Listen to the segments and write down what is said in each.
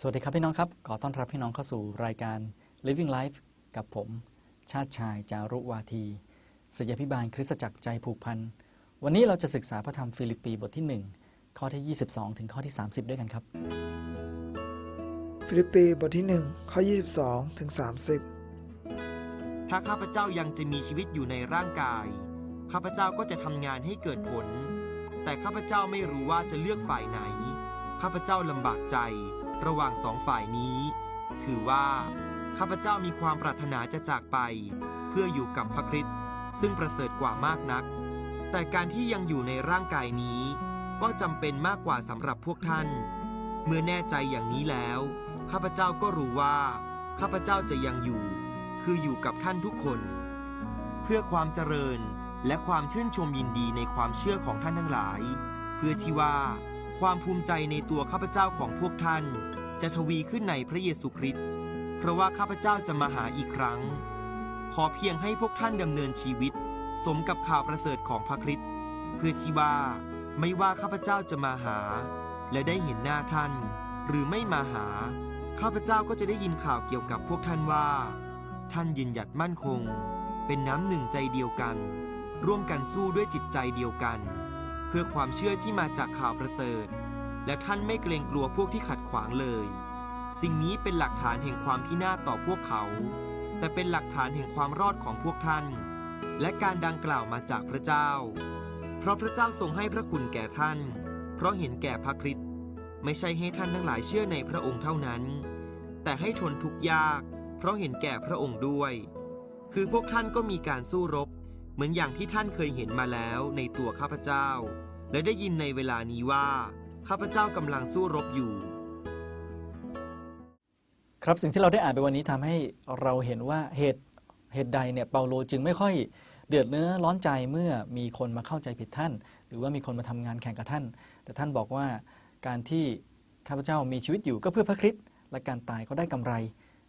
สวัสดีครับพี่น้องครับ ขอต้อนรับพี่น้องเข้าสู่รายการ Living Life กับผม ชาติชายจารุวาทีศิษยาพิบาลคริสตจักรใจผูกพัน วันนี้เราจะศึกษาพระธรรมฟิลิปปีบทที่ 1 ข้อที่ 22 ถึงข้อที่ 30 ด้วยกันครับ ฟิลิปปีบทที่ 1 ข้อ 22 ถึง 30 ถ้าข้าพเจ้ายังจะมีชีวิตอยู่ในร่างกาย ข้าพเจ้าก็จะทำงานให้เกิดผล แต่ข้าพเจ้าไม่รู้ว่าจะเลือกฝ่ายไหน ข้าพเจ้าลำบากใจ ระหว่างสองฝ่ายนี้ คือว่า ข้าพเจ้ามีความปรารถนาจะจากไป เพื่ออยู่กับพระคริสต์ซึ่งประเสริฐกว่ามากนัก แต่การที่ยังอยู่ในร่างกายนี้ ก็จำเป็นมากกว่าสำหรับพวกท่าน เมื่อแน่ใจอย่างนี้แล้ว ข้าพเจ้าก็รู้ว่า ข้าพเจ้าจะยังอยู่ คืออยู่กับท่านทุกคน เพื่อความเจริญและความชื่นชมยินดีในความเชื่อของท่านทั้งหลาย เพื่อที่ว่า ความภูมิใจในตัวข้าพเจ้าของพวกท่าน จะทวีขึ้นในพระเยซูคริสต์เพราะว่าข้าพเจ้าจะมาหาอีกครั้ง ขอเพียงให้พวกท่านดำเนินชีวิต สมกับข่าวประเสริฐของพระคริสต์เพื่อที่ว่าไม่ว่าข้าพเจ้าจะมาหา และได้เห็นหน้าท่าน หรือไม่มาหา ข้าพเจ้าก็จะได้ยินข่าวเกี่ยวกับพวกท่านว่า ท่านยืนหยัดมั่นคง เป็นน้ำหนึ่งใจเดียวกัน ร่วมกันสู้ด้วยจิตใจเดียวกัน เพื่อความเชื่อที่มาจากข่าวประเสริฐ และท่านไม่เกรงกลัวพวกที่ขัดขวางเลย สิ่งนี้เป็นหลักฐานแห่งความพินาศต่อพวกเขา แต่เป็นหลักฐานแห่งความรอดของพวกท่าน และการดังกล่าวมาจากพระเจ้า เพราะพระเจ้าทรงให้พระคุณแก่ท่าน เพราะเห็นแก่พระคริสต์ไม่ใช่ให้ท่านทั้งหลายเชื่อในพระองค์เท่านั้น แต่ให้ทนทุกข์ยาก เพราะเห็นแก่พระองค์ด้วย คือพวกท่านก็มีการสู้รบ เหมือนอย่างที่ท่านเคยเห็นมาแล้วในตัวข้าพเจ้า และได้ยินในเวลานี้ว่า ข้าพเจ้ากำลังสู้รบอยู่ ครับสิ่งที่เราได้อ่านไปวันนี้ทำให้เราเห็นว่าเหตุเหตุใดเนี่ยเปาโลจึงไม่ค่อยเดือดเนื้อร้อนใจเมื่อมีคนมาเข้าใจผิดท่าน หรือว่ามีคนมาทำงานแข่งกับท่าน แต่ท่านบอกว่าการที่ข้าพเจ้ามีชีวิตอยู่ก็เพื่อพระคริสต์และการตายก็ได้กำไร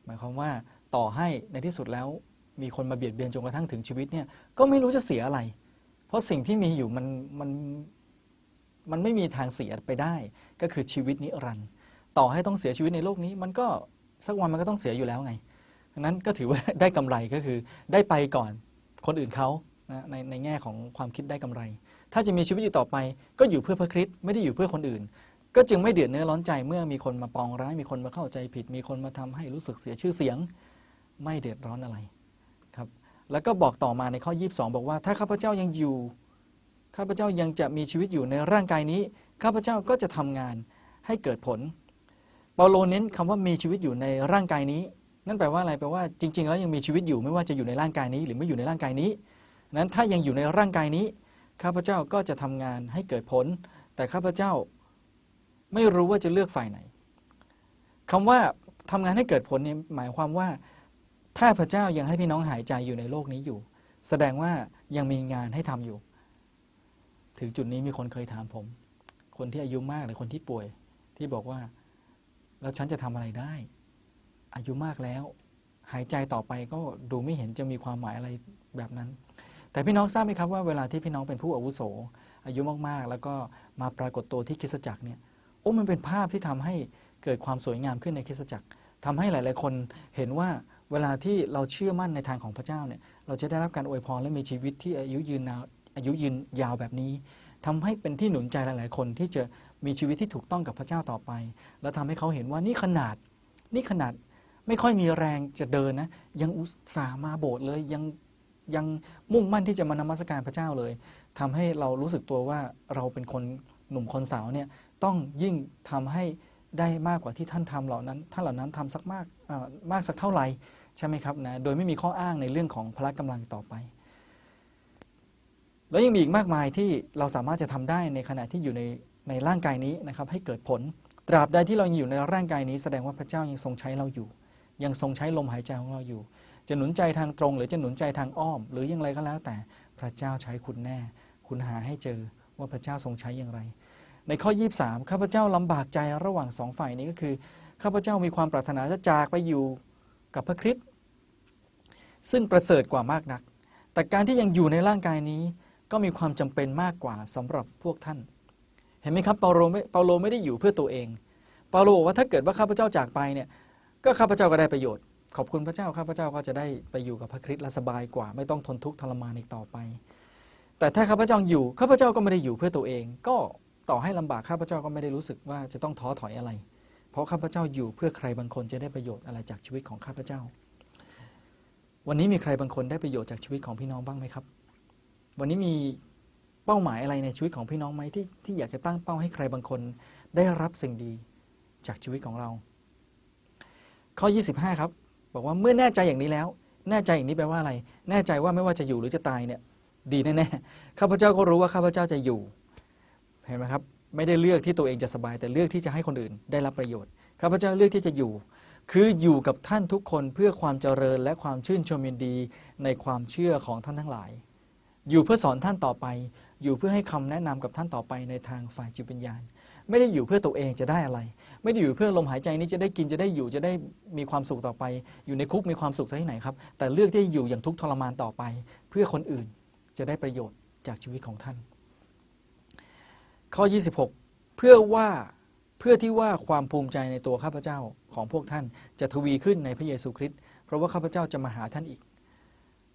หมายความว่าต่อให้ในที่สุดแล้ว มีคนมาเบียดเบียนจนกระทั่งถึงชีวิตเนี่ยก็ไม่รู้จะเสียอะไร เพราะสิ่งที่มีอยู่มันมันมันไม่มีทางเสียไปได้ ก็คือชีวิตนิรันดร์ต่อให้ต้องเสียชีวิตในโลกนี้ มันก็สักวันมันก็ต้องเสียอยู่แล้วไงดังนั้นก็ถือว่าได้กำไรก็คือได้ไปก่อนคนอื่นเขานะในในแง่ของความคิดได้กำไร ถ้าจะมีชีวิตอยู่ต่อไป ก็อยู่เพื่อพระคริสต์ไม่ได้อยู่เพื่อคนอื่น ก็จึงไม่เดือดเนื้อร้อนใจเมื่อมีคนมาปองร้าย มีคนมาเข้าใจผิด มีคนมาทำให้รู้สึกเสียชื่อเสียง ไม่เดือดร้อนอะไร แล้วก็บอกต่อมาในข้อ 22 บอกว่า ถ้าข้าพเจ้ายังอยู่ ข้าพเจ้ายังจะมีชีวิตอยู่ในร่างกายนี้ ข้าพเจ้าก็จะทำงานให้เกิดผล เปาโลเน้นคำว่ามีชีวิตอยู่ในร่างกายนี้ นั่นแปลว่าอะไร แปลว่าจริง ๆ แล้วยังมีชีวิตอยู่ไม่ว่าจะอยู่ในร่างกายนี้ หรือไม่อยู่ในร่างกายนี้ นั้นถ้ายังอยู่ในร่างกายนี้ ข้าพเจ้าก็จะทำงานให้เกิดผล แต่ข้าพเจ้าไม่รู้ว่าจะเลือกฝ่ายไหนคำว่าทำงานให้เกิดผลเนี่ยหมายความว่า ถ้าพระเจ้ายังให้พี่น้องหายใจอยู่ในโลกนี้อยู่ แสดงว่ายังมีงานให้ทำอยู่ ถึงจุดนี้มีคนเคยถามผม คนที่อายุมากหรือคนที่ป่วย ที่บอกว่า แล้วฉันจะทำอะไรได้ อายุมากแล้ว หายใจต่อไปก็ดูไม่เห็นจะมีความหมายอะไรแบบนั้น แต่พี่น้องทราบไหมครับว่าเวลาที่พี่น้องเป็นผู้อาวุโส อายุมากๆ แล้วก็มาปรากฏตัวที่คริสตจักรเนี่ยโอ้มันเป็นภาพที่ทำให้เกิดความสวยงามขึ้นในคริสตจักรทำให้หลาย ๆ คนเห็นว่า เวลาที่เราเชื่อมั่นในทางของพระเจ้าเนี่ยเราจะได้รับการอวยพรและมีชีวิตที่อายุยืนนาวอายุยืนยาวแบบนี้ทำให้เป็นที่หนุนใจหลาย ๆ คนที่จะมีชีวิตที่ถูกต้องกับพระเจ้าต่อไป แล้วทำให้เขาเห็นว่านี่ขนาดนี่ขนาดไม่ค่อยมีแรงจะเดินนะยังอุตส่าห์มาโบสถ์เลยยังยังมุ่งมั่นที่จะมานมัสการพระเจ้าเลยทำให้เรารู้สึกตัวว่าเราเป็นคนหนุ่มคนสาวเนี่ยต้องยิ่งทำให้ได้มากกว่าที่ท่านทำเหล่านั้นท่านเหล่านั้นทำสักมากมากสักเท่าไหร่ ใช่ไหมครับนะโดยไม่มีข้ออ้างในเรื่องของพละกำลังต่อไป แล้วยังมีอีกมากมายที่เราสามารถจะทำได้ในขณะที่อยู่ในในร่างกายนี้นะครับให้เกิดผลตราบใดที่เรายังอยู่ในร่างกายนี้ แสดงว่าพระเจ้ายังทรงใช้เราอยู่ ยังทรงใช้ลมหายใจของเราอยู่ จะหนุนใจทางตรง หรือจะหนุนใจทางอ้อม หรืออย่างไรก็แล้วแต่พระเจ้าใช้คุณแน่ คุณหาให้เจอว่าพระเจ้าทรงใช้อย่างไร ในข้อ 23ข้าพเจ้าลำบากใจระหว่างสองฝ่ายนี้ก็คือข้าพเจ้ามีความปรารถนาจะจากไปอยู่กับพระคริสต์ ซึ่งประเสริฐกว่ามากนัก แต่การที่ยังอยู่ในร่างกายนี้ ก็มีความจำเป็นมากกว่าสำหรับพวกท่าน เห็นไหมครับเปาโลไม่เปาโลไม่ได้อยู่เพื่อตัวเองเปาโลบอกว่าถ้าเกิดว่าข้าพเจ้าจากไปเนี่ยก็ข้าพเจ้าก็ได้ประโยชน์ ขอบคุณพระเจ้าข้าพเจ้าก็จะได้ไปอยู่กับพระคริสต์และสบายกว่า ไม่ต้องทนทุกข์ทรมานอีกต่อไป แต่ถ้าข้าพเจ้าอยู่ข้าพเจ้าก็ไม่ได้อยู่เพื่อตัวเอง ก็ต่อให้ลำบากข้าพเจ้าก็ไม่ได้รู้สึกว่าจะต้องท้อถอยอะไร เพราะข้าพเจ้าอยู่เพื่อใครบางคนจะได้ประโยชน์อะไรจากชีวิตของข้าพเจ้า วันนี้มีใครบางคนได้ประโยชน์จากชีวิตของพี่น้องบ้างไหมครับ วันนี้มีเป้าหมายอะไรในชีวิตของพี่น้องไหมที่ที่อยากจะตั้งเป้าให้ใครบางคนได้รับสิ่งดีจากชีวิตของเรา ข้อ 25 ครับ บอกว่าเมื่อแน่ใจอย่างนี้แล้ว แน่ใจอย่างนี้แปลว่าอะไร แน่ใจว่าไม่ว่าจะอยู่หรือจะตายเนี่ยดีแน่ๆข้าพเจ้าก็รู้ว่าข้าพเจ้าจะอยู่เห็นไหมครับไม่ได้เลือกที่ตัวเองจะสบาย แต่เลือกที่จะให้คนอื่นได้รับประโยชน์ข้าพเจ้าเลือกที่จะอยู่ คืออยู่กับท่านทุกคนเพื่อความเจริญและความชื่นชมยินดีในความเชื่อของท่านทั้งหลาย อยู่เพื่อสอนท่านต่อไป อยู่เพื่อให้คำแนะนำกับท่านต่อไปในทางฝ่ายจิตวิญญาณ ไม่ได้อยู่เพื่อตัวเองจะได้อะไร ไม่ได้อยู่เพื่อลมหายใจนี้จะได้กินจะได้อยู่จะได้มีความสุขต่อไป อยู่ในคุกมีความสุขที่ไหนครับ แต่เลือกที่จะอยู่อย่างทุกทรมานต่อไป เพื่อคนอื่นจะได้ประโยชน์จากชีวิตของท่าน ข้อ 26 เพื่อว่าเพื่อที่ว่าความภูมิใจในตัวข้าพเจ้า ของพวกท่านจะทวีขึ้นในพระเยซูคริสต์เพราะว่าข้าพเจ้าจะมาหาท่านอีก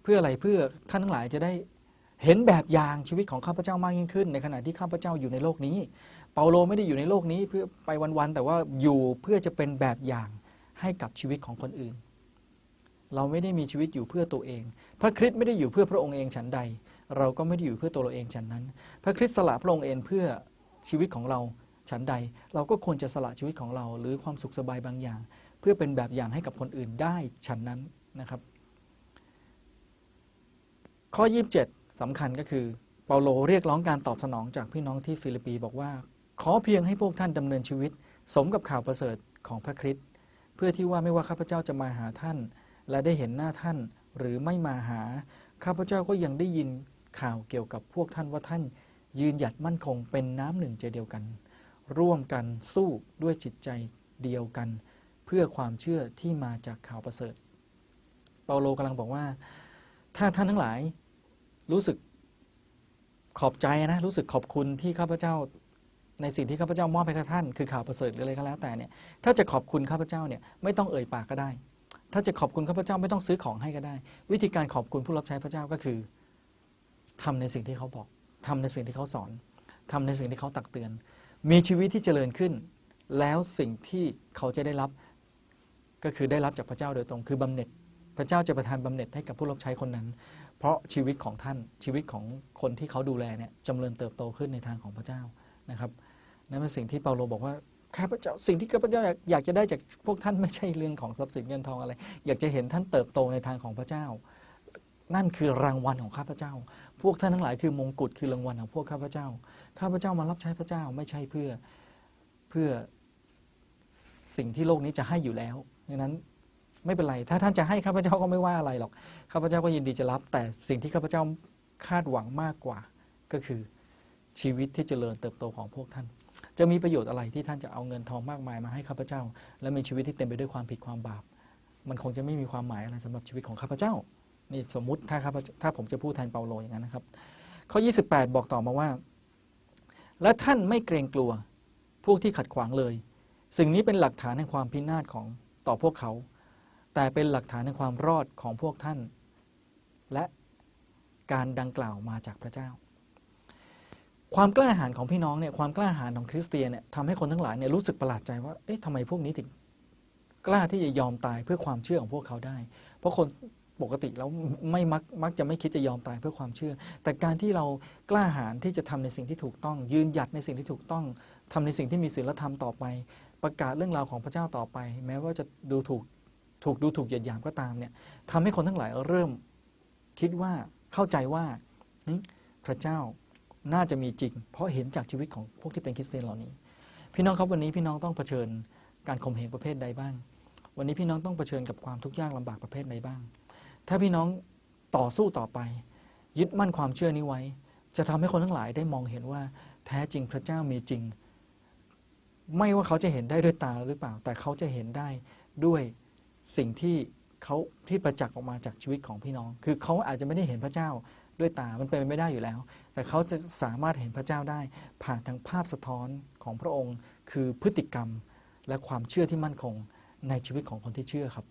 เพื่ออะไรเพื่อท่านทั้งหลายจะได้เห็นแบบอย่างชีวิตของข้าพเจ้ามากยิ่งขึ้น ในขณะที่ข้าพเจ้าอยู่ในโลกนี้ เปาโลไม่ได้อยู่ในโลกนี้เพื่อไปวันๆแต่ว่าอยู่เพื่อจะเป็นแบบอย่างให้กับชีวิตของคนอื่น เราไม่ได้มีชีวิตอยู่เพื่อตัวเอง พระคริสต์ไม่ได้อยู่เพื่อพระองค์เองฉันใด เราก็ไม่ได้อยู่เพื่อตัวเราเองฉันนั้น พระคริสต์สละพระองค์เองเพื่อชีวิตของเรา ฉันใดเราก็ควรจะสละชีวิตของเรา หรือความสุขสบายบางอย่าง เพื่อเป็นแบบอย่างให้กับคนอื่นได้ฉันนั้นนะครับ ข้อ 27สำคัญก็คือเปาโลเรียกร้องการตอบสนองจากพี่น้องที่ฟิลิปปีบอกว่า ขอเพียงให้พวกท่านดำเนินชีวิต สมกับข่าวประเสริฐของพระคริสต์เพื่อที่ว่าไม่ว่าข้าพเจ้าจะมาหาท่าน และได้เห็นหน้าท่านหรือไม่มาหาข้าพเจ้าก็ยังได้ยินข่าวเกี่ยวกับพวกท่านว่าท่านยืนหยัดมั่นคงเป็นน้ำหนึ่งใจเดียวกัน ร่วมกันสู้ด้วยจิตใจเดียวกัน เพื่อความเชื่อที่มาจากข่าวประเสริฐ เปาโลกำลังบอกว่า ถ้าท่านทั้งหลายรู้สึกขอบใจนะรู้สึกขอบคุณที่ข้าพเจ้าในสิ่งที่ข้าพเจ้ามอบให้กับท่านคือข่าวประเสริฐหรืออะไรก็แล้วแต่เนี่ยถ้าจะขอบคุณข้าพเจ้าเนี่ยไม่ต้องเอ่ยปากก็ได้ ถ้าจะขอบคุณข้าพเจ้าไม่ต้องซื้อของให้ก็ได้ วิธีการขอบคุณผู้รับใช้พระเจ้าก็คือทำในสิ่งที่เขาบอกทำในสิ่งที่เขาสอนทำในสิ่งที่เขาตักเตือน มีชีวิตที่เจริญขึ้น แล้วสิ่งที่เขาจะได้รับก็คือได้รับจากพระเจ้าโดยตรงคือบำเหน็จ พระเจ้าจะประทานบำเหน็จให้กับผู้รับใช้คนนั้น เพราะชีวิตของท่านชีวิตของคนที่เขาดูแลเนี่ยจำเริญเติบโตขึ้นในทางของพระเจ้านะครับนั่นเป็นสิ่งที่เปาโลบอกว่าข้าพเจ้าสิ่งที่ข้าพเจ้าอยากอยากจะได้จากพวกท่านไม่ใช่เรื่องของทรัพย์สินเงินทองอะไร อยากจะเห็นท่านเติบโตในทางของพระเจ้า นั่นคือรางวัลของข้าพเจ้า พวกท่านทั้งหลายคือมงกุฎคือรางวัลของพวกข้าพเจ้า ข้าพเจ้ามารับใช้พระเจ้าไม่ใช่เพื่อเพื่อสิ่งที่โลกนี้จะให้อยู่แล้วดังนั้นไม่เป็นไร ถ้าท่านจะให้ข้าพเจ้าก็ไม่ว่าอะไรหรอก ข้าพเจ้าก็ยินดีจะรับ แต่สิ่งที่ข้าพเจ้าคาดหวังมากกว่า ก็คือชีวิตที่เจริญเติบโตของพวกท่าน จะมีประโยชน์อะไรที่ท่านจะเอาเงินทองมากมายมาให้ข้าพเจ้า และมีชีวิตที่เต็มไปด้วยความผิดความบาป มันคงจะไม่มีความหมายอะไรสำหรับชีวิตของข้าพเจ้า นี่สมมุติถ้าข้าพเจ้าถ้าผมจะพูดแทนเปาโลอย่างนั้นนะครับ ข้อ 28 บอกต่อมาว่า และท่านไม่เกรงกลัวพวกที่ขัดขวางเลย สิ่งนี้เป็นหลักฐานแห่งความพินาศของต่อพวกเขา แต่เป็นหลักฐานแห่งความรอดของพวกท่าน และการดังกล่าวมาจากพระเจ้า ความกล้าหาญของพี่น้องเนี่ยความกล้าหาญของคริสเตียนเนี่ยทำให้คนทั้งหลายเนี่ยรู้สึกประหลาดใจว่าเอ๊ะทำไมพวกนี้ถึงกล้าที่จะยอมตายเพื่อความเชื่อของพวกเขาได้ เพราะคน ปกติแล้วไม่มักมักจะไม่คิดจะยอมตายเพื่อความเชื่อ แต่การที่เรากล้าหาญที่จะทำในสิ่งที่ถูกต้อง ยืนหยัดในสิ่งที่ถูกต้องทำในสิ่งที่มีศีลธรรมต่อไป ประกาศเรื่องราวของพระเจ้าต่อไป แม้ว่าจะดูถูกถูกดูถูกเหยียดหยามก็ตามเนี่ยทำให้คนทั้งหลายเริ่มคิดว่าเข้าใจว่าพระเจ้าน่าจะมีจริง เพราะเห็นจากชีวิตของพวกที่เป็นคริสเตียนเหล่านี้ พี่น้องครับวันนี้พี่น้องต้องเผชิญการข่มเหงประเภทใดบ้าง วันนี้พี่น้องต้องเผชิญกับความทุกข์ยากลำบากประเภทใดบ้าง ถ้าพี่น้องต่อสู้ต่อไป ยึดมั่นความเชื่อนี้ไว้ จะทำให้คนทั้งหลายได้มองเห็นว่า แท้จริงพระเจ้ามีจริง ไม่ว่าเขาจะเห็นได้ด้วยตาหรือเปล่า แต่เขาจะเห็นได้ด้วยสิ่งที่เขาที่ประจักษ์ออกมาจากชีวิตของพี่น้อง คือเขาอาจจะไม่ได้เห็นพระเจ้าด้วยตา มันเป็นไปไม่ได้อยู่แล้ว แต่เขาจะสามารถเห็นพระเจ้าได้ ผ่านทางภาพสะท้อนของพระองค์ คือพฤติกรรมและความเชื่อที่มั่นคงในชีวิตของคนที่เชื่อครับ